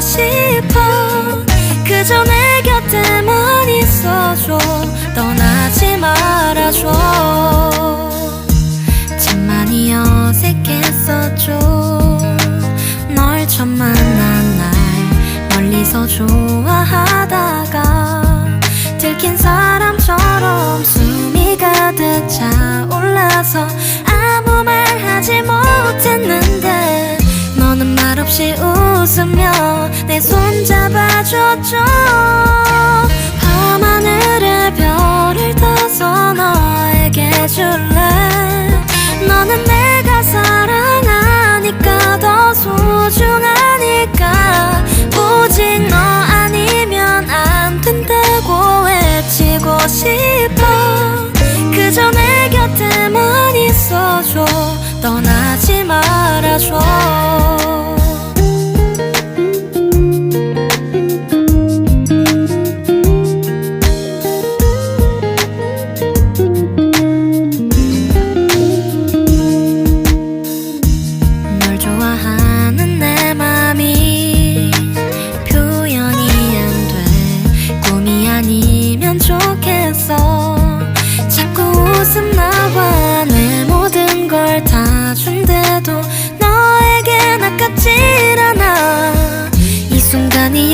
싶어. 그저 내 곁에만 있어줘. 떠나지 말아줘. 참 많이 어색했었죠 널 처음 만난 날 멀리서 좋아하다가 들킨 사람처럼 숨이 가득 차올라서 아무 말 하지 못했는데 너는 말없이 웃으며 내손 잡아줬죠. 밤하늘에 별을 떠서 너에게 줄래? 너는 내가 사랑하니까 더 소중하니까. 오직 너 아니면 안 된다고 외치고 싶어. 그저 내 곁에만 있어줘. 떠나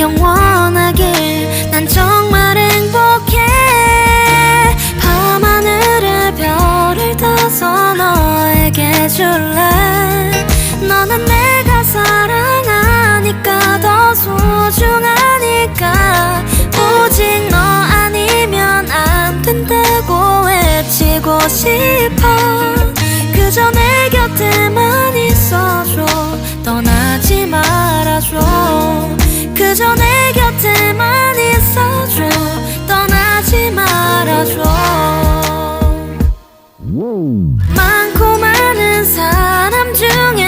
영원하길 난 정말 행복해. 밤하늘에 별을 떠서 너에게 줄래? 너는 내가 사랑하니까 더 소중하니까. 오직 너 아니면 안 된다고 외치고 싶어 많고 많은 사람 중에